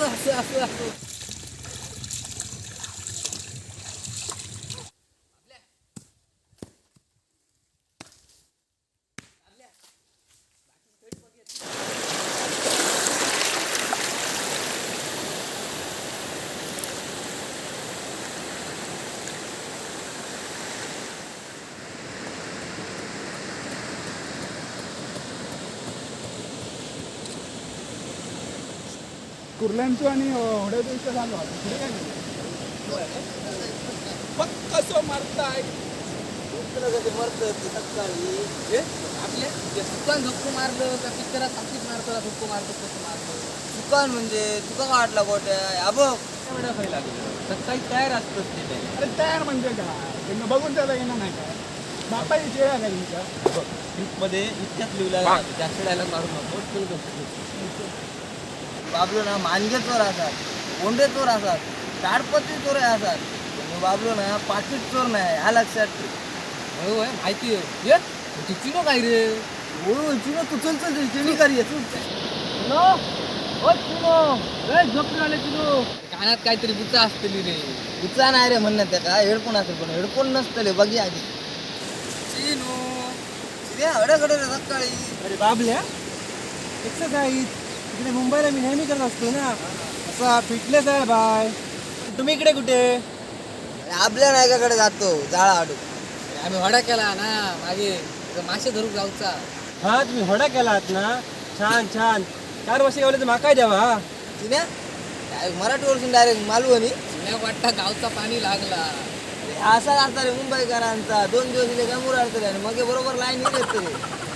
असं असं असं असं कुर्ल्यांचो आणि होड्याचो झालो पुढे काय. मग कसं मारताय? आपले जे सुकान धक्को मारलं का पिक्चरात ताकीद मारतो धक्को मारतो कसं मारतो? दुकान म्हणजे तुका का वाटला गोट्या? बघ. सकाळी तयार ते. अरे तयार म्हणजे काय? त्यांना बघून त्याला येणं नाही बापाची चेहरा काय तुमच्या? मध्ये इतक्यात लिहिला जास्त डायलॉग मारू नको. बाबलो ना मानगे चोर असतात कोंडे चोर असतात ताडपत्री चोर असतात. पण बाबलो ना पाकिट चोर नाही हा लक्षात होय होय माहिती आहे. ये ती चिनो काय रे? ओ चिनो तू चल चल चिनी कर ये तू चिनो ओ चिनो ए झोपली आले चिनो कानात काहीतरी बुचा असतली रे. तुचा नाही रे म्हणणं त्या का हेडफोन असेल पण हेडफोन नसतले बघी आधी. चिनो चिन्या हड्याकडे रे सकाळी अरे बाबल्या एक्सरसाइज इकडे मुंबईला मी नेहमी करत असतो ना. असा फिटनेस आहे बाय तुम्ही इकडे कुठे? आपल्या नायकाकडे जातो जाळा आडू आम्ही वडा केला ना मागे. मासे धरू जाऊचा हा तुम्ही होडा केलात ना? छान छान. चार वर्ष गावले तर माकाय द्यावा हा. चिन्या काय मराठी वर्षून डायरेक्ट मालू आणि चिन्या वाटता गावचा पाणी लागला. असा करता रे मुंबईकरांचा. दोन दिवस इथे गमूर आडतले आणि मग हे बरोबर लाईन येत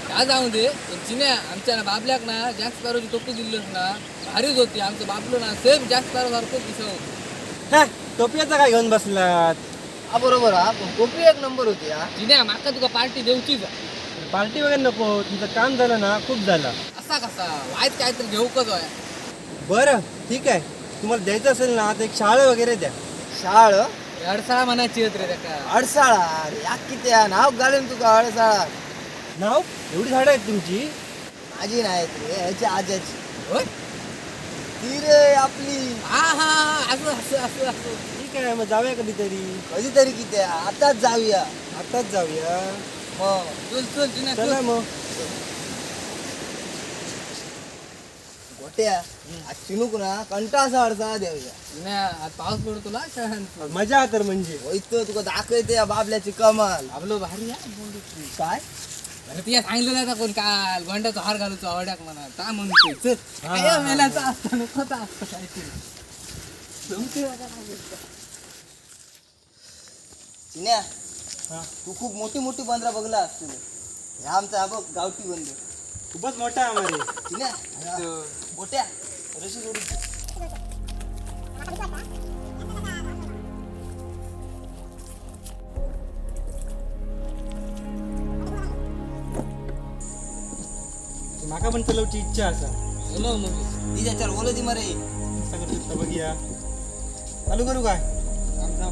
का जाऊ दे. पण चिन्या आमच्या ना बाबल्याक ना जास्त पारोची टोपी दिलीस ना भारीच होती. आमचं बाबलो ना सेम जास्त पारो सारखं दिसत हा, टोपियाचा काय घेऊन बसलात? हा बरोबर. हा पण कोपी एक नंबर होती हा. चिन्या माका तुका पार्टी देऊचीच पार्टी वगैरे नको. तुमचं काम झालं ना खूप झालं. असा कसा? वाईट काहीतरी घेऊ कस आहे बरं ठीक आहे. तुम्हाला द्यायचं असेल ना तर एक शाळा वगैरे द्या. शाळ? अडसाळा म्हणायची आहेत रे त्याका. अडसाळा? अरे या किती नाव घालेन तुका अडसाळा. नाव? एवढी झाडं आहेत तुमची? माझी नाही रे ह्याची आजाची. होय? ती रे आपली. हा हा हा, असं असं असं असं. ठीक आहे मग जाऊया कधीतरी. कधीतरी किती आताच जाऊया. आताच जाऊया? मग चल चल चिन्या चल. मग. गोट्या. आज चिनुक ना कंटा असा अडसाळा देऊया आज पाऊस पडतो ना शहरांत मजा तर म्हणजे. होईतो तुका दाखवते या बाबल्याची कमाल. आपलं भारी आहे. काय? अरे तिला सांगितलं नाही का कोण? काल गोंड्याचा हार घालूचो आवड्याक म्हणा. चल. काय मेल्याचा असतं असतं काहीतरी. काय? चिन्या हा. तू खूप मोठी मोठी बंदरा बघला असतील ह्या आमचा हा बघ गावठी बंद खूपच मोठा आहे आम्हाला. चिन्या हा. गोट्या रशी सोडून दे. माका पण चलवची इच्छा असा. बोलव मग. ती त्याच्यावर बोलत ती मरे. शकता बघूया. चालू करू काय? गोट्या,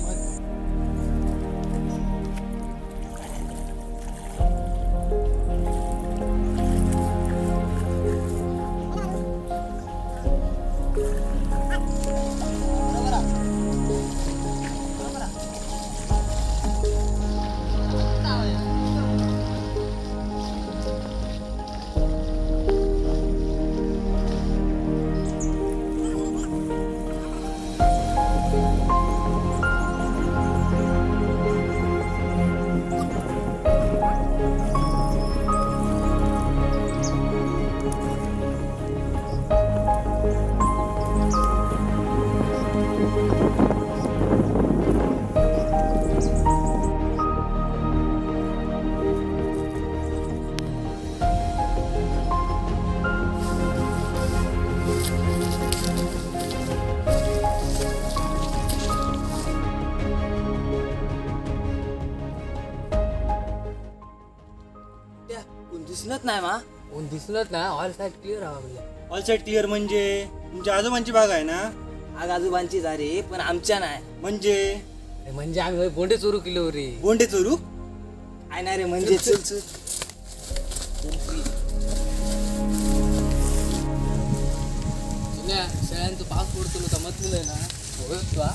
दिसत नाही मा. कोण दिसलंच ना ऑल साईड क्लिअर हवा म्हणजे ऑल साईड क्लिअर म्हणजे? तुमच्या आजोबांची बाग आहे ना? आग आजोबांची झाली पण आमच्या नाही. म्हणजे? अरे म्हणजे आम्ही होय बोंडे चोरू किलो रे. बोंडे चोरू? काय नाही रे म्हणजे चल चल पाऊस पडतो का मतलं आहे ना. तुला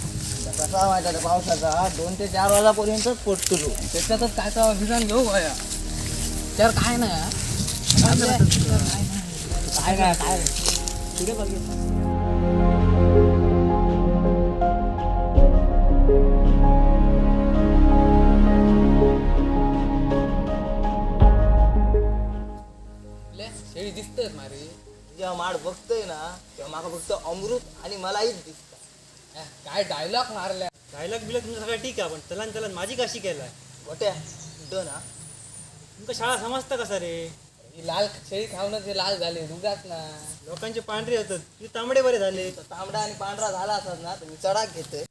कसा माहिती पावसाचा? दोन ते चार वाजापर्यंतच पडतो तो. त्याच्यातच काय तर विधान घेऊ गोया त्यावर काय नाही हा. काय काय पुढे मारे जेव्हा माड बघतोय ना तेव्हा माका फक्त अमृत आणि मलाहीच दिसत. काय डायलॉग मारल्या? डायलॉग बिलॉग तुमचं सगळं ठीक आहे पण चलन चलन माझी कशी केलाय? गोट्या कुठं ना. तुमका शाळा समजता कसा रे? ही लाल शेळी खाऊनच हे लाल झाले रुगात ना. लोकांचे पांढरे होतात तुझे तांबडे बरे झाले. तांबडा आणि पांढरा झाला असत ना तर मी चढाक घेतोय.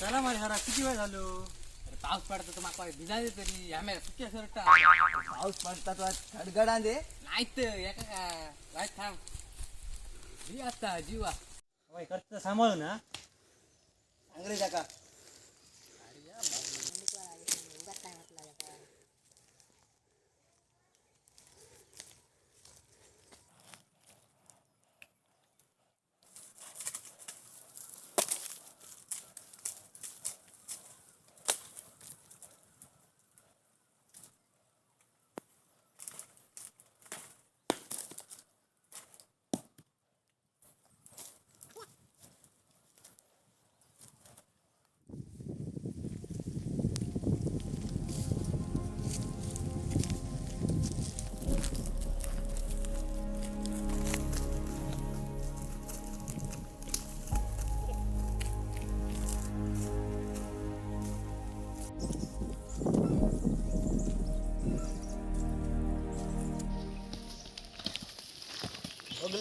चला माझ्या घरा किती वेळ झालो? अरे पाऊस पडतो तर माका भिजायचे तरी आम्ही सुक्या शर्ट पाऊस पडतात खडगडा दे नाही तर एका काय वाईट थांब. ही आता जीवा करता सांभाळू ना अंग्रेज का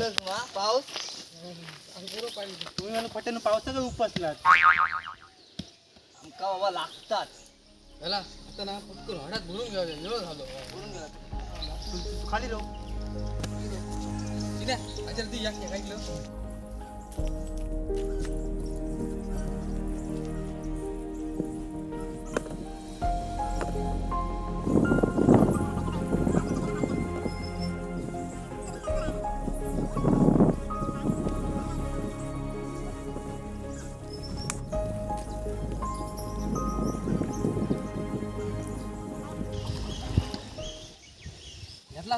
बघलंच ना पाऊस तुम्ही मला पट्यानं पावसाचा उपसलात आमका बाबा लागतात चला आता ना फक्त हड्यात भरून घेऊया वेळ झालो बोलून गेला तू खाली राहू ठीक आहे अजर ती या ऐकलं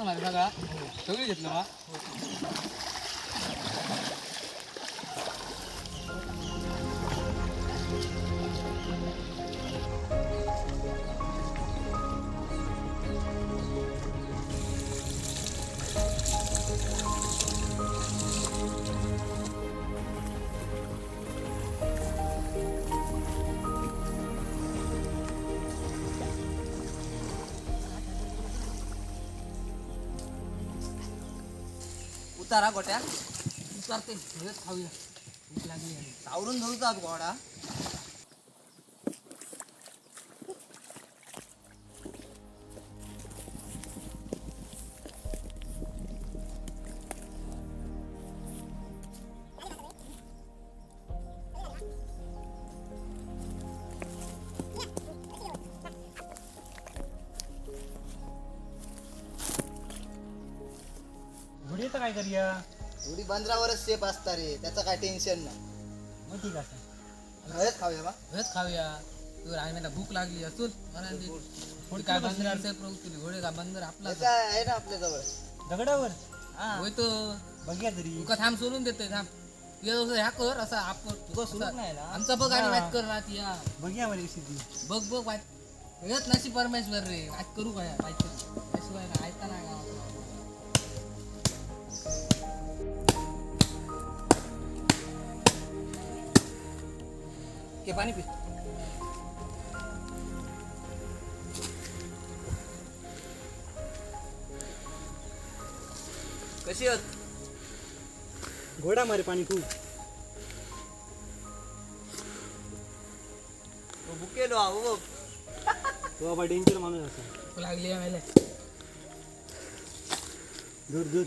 घेतला सगळा. सगळी घेतलं ना उतारा गोट्या. उतारते खाऊया. लागली आहे. सावरून धरुतात घोडा काय करूया? थोडी बंदरावरच सेफ असता रे त्याचं काय टेन्शन नाही. मग ठीक आहे. हळद खाऊया बा. हेच खाऊया. तू आम्हाला भूक लागली असून. म्हणून काय बंदर असेल प्रभू तुला घोडे का बंदर आपला त्याचा आहे ना आपल्या जवळ. दगडावर? होय तो बघूया तरी. तुका थांब सोडून देतोय थांब. तुझ्या जवळ ह्या कर असा आपण तुका सुद्धा नाही ना. आमचा बघ आणि वाईट कर राहत या बघूया मला बघ बघ वाईट हेच नशी परमेश्वर रे. आज करू काय काहीतरी त्याशिवाय घे पाणी पी. कशी आहेत? घोडा मारे पाणी खूप बुकेलो आहो बघ. तो बाबा डेंजर माणूस असा. लागली आहे मला. दूर दूर.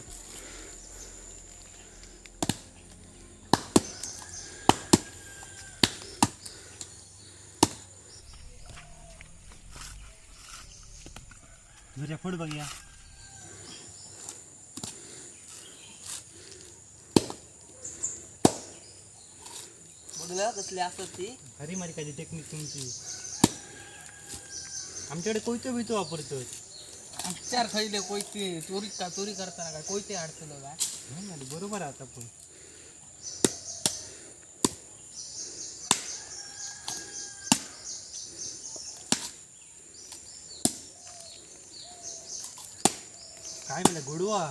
दूरच्या पुढे बघूया. बघलं कसली असतात ती. हरी मारी काय टेक्निक तुमची. आमच्याकडे कोयतो बितो वापरतो चार खैले कोयते चोरी का चोरी करताना काय कोयते अडचलं काय बरोबर आहे आता पण. काय म्हणलं गोडवा?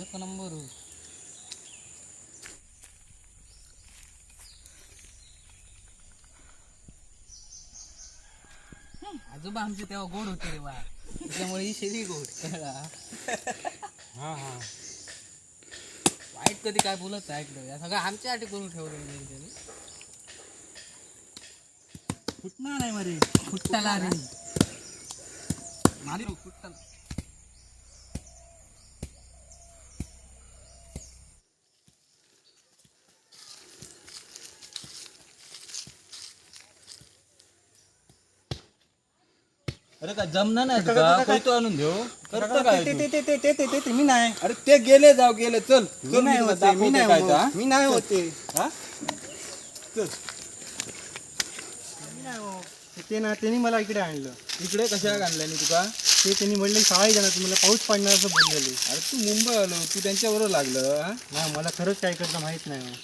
एक नंबर. हो. आजोबा आमचे तेव्हा गोड होते रे बा. त्याच्यामुळे ही शेरी गोड. कळला? हा हा. वाईट कधी काय बोलत नाही ऐकलं. या सगळं आमच्यासाठी करून ठेवलं मी त्यांनी. फुटणार नाही मरे फुटताला रे. मारी फुटताला अरे जमना नाही आणून देऊ. करतो काय ते तू? ते ते ते ते ते ते ते मी नाही. अरे ते गेले जाऊ गेले. चल. मी चल नाही मी तुला होते मी दाखवतो नाही काय ते, हा? मी नाही होते. हा? चल. मी नाही. ते ना त्यांनी मला इकडे आणलं. इकडे कशा आणल्याने तुका? ते त्यांनी म्हणले शाळा जाणार तुम्हाला पाऊस पडणार असं बोललेले. अरे तू मुंबई आलो तू त्यांच्याबरोबर लागलं हा? नाही मला खरंच काय करतं माहीत नाही हो.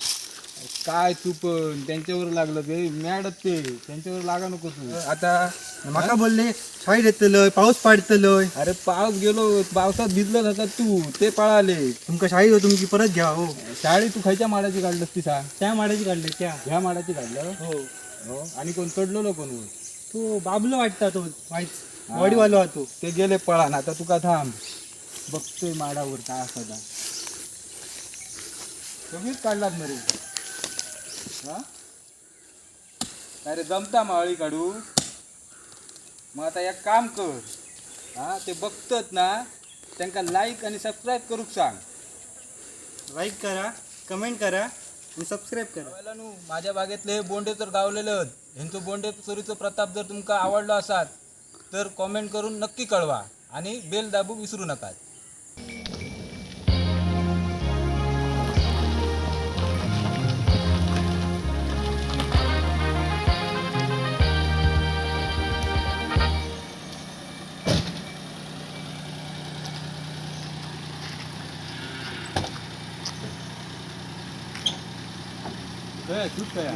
काय तू पण त्यांच्यावर लागलं ते मॅडच ते त्यांच्यावर लागा नको तू. आता माका बोलले शाळेत येतलंय पाऊस पडतलंय. अरे पाऊस गेलो पावसात भिजलं नका तू ते पळाले. तुमका शाळेत हो तुमची परत घ्या हो. शाळी तू खायच्या माडाची काढलंस ती सांग त्या माडाची काढले त्या. ह्या माडाची काढलं? हो. हो. आणि कोण चढलो कोण वर? तो बाबलो वाटता तो वाईट. वडीवालो हा तो. ते गेले पळान आता तुका थांब. बघतोय माडावर काय असं काढलात ना रे हा? काय रे जमता माळी काढू. मग आता एक काम कर. हा ते बघतात ना त्यांना लाईक आणि सबस्क्राईब करूक सांग. लाईक करा कमेंट करा आणि सबस्क्राईब करा. पहिला नु माझ्या बागेतले हे बोंडे तर गावलेले ह्यांचं बोंडे चोरीचं प्रताप जर तुमका आवडलो असाल तर कॉमेंट करून नक्की कळवा आणि बेल दाबू विसरू नका. काय सूट काय